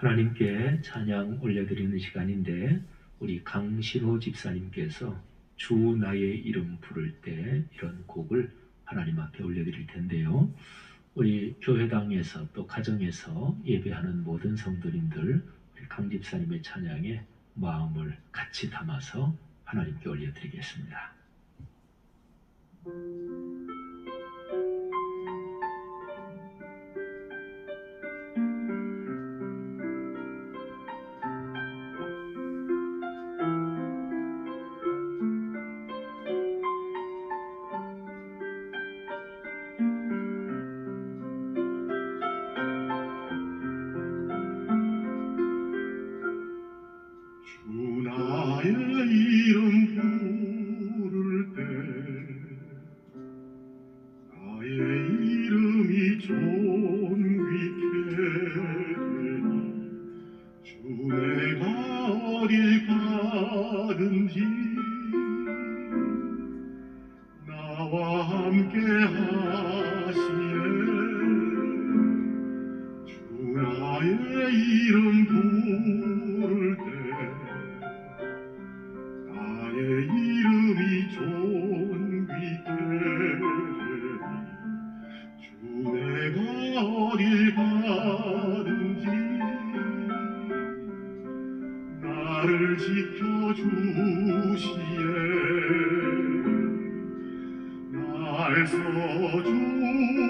하나님께 찬양 올려드리는 시간인데 우리 강신호 집사님께서 주 나의 이름 부를 때 이런 곡을 하나님 앞에 올려드릴 텐데요. 우리 교회당에서 또 가정에서 예배하는 모든 성도님들 우리 강 집사님의 찬양에 마음을 같이 담아서 하나님께 올려드리겠습니다. 나와 함께 하시 나를 지켜주시네 날 써주소서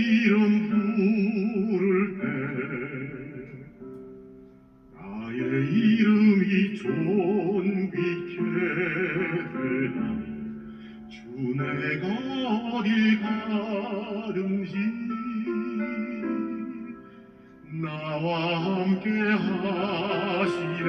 이름 부를 때 나의 이름이 존귀케 되니 주 내가 어딜 가든지 나와 함께 하시네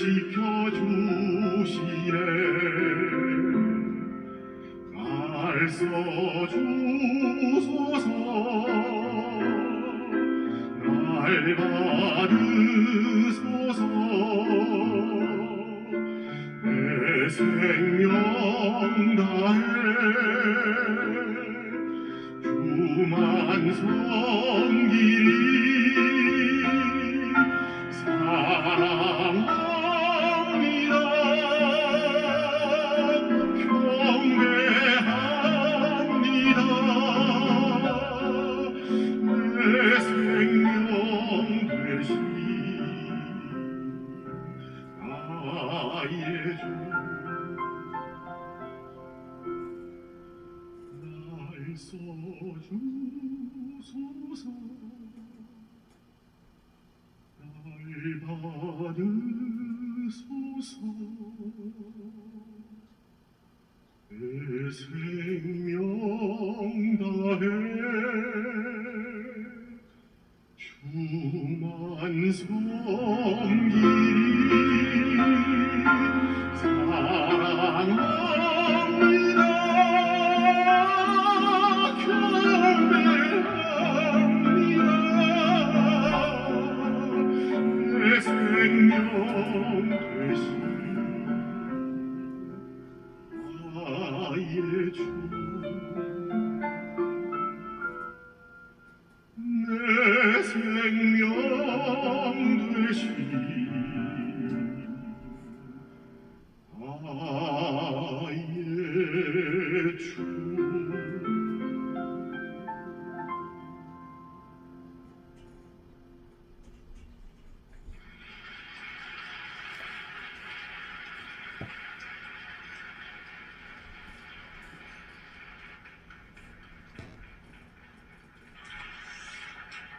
지켜주시네. 날 써주소서. 날 받으소서. 내 생명 다해 주만 섬 써주소서. 날 받으소서. 내 생명 다해 주만 섬기리 나의 주. 내 생명 되신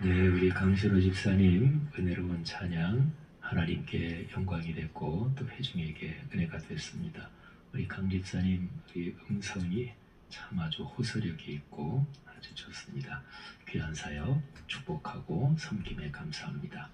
네, 우리 강신호 집사님 은혜로운 찬양 하나님께 영광이 됐고 또 회중에게 은혜가 됐습니다. 우리 강 집사님 우리 음성이 참 아주 호소력이 있고 아주 좋습니다. 귀한 사역 축복하고 섬김에 감사합니다.